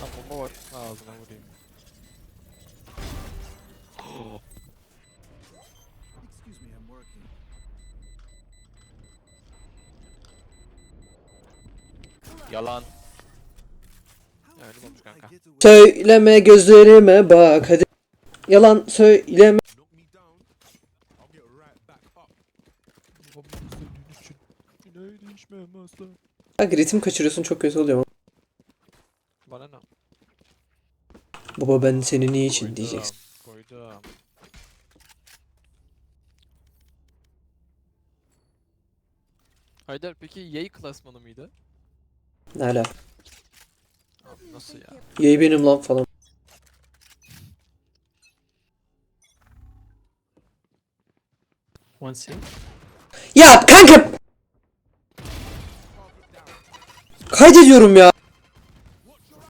Lan bomba var. Ağzına vurayım. Excuse me, I'm working. Yalan. Olmuş kanka. Söyleme gözlerime bak hadi. Yalan söyleme. Bak ritim kaçırıyorsun çok kötü oluyor. Bana ne? Baba ben seni niçin diyeceksin. Koydum. Haydar peki yay klasmanı mıydı? Ne ala. Abi nasıl ya? Yay benim lan falan. One C. Ya kanka! Kaydediyorum ya.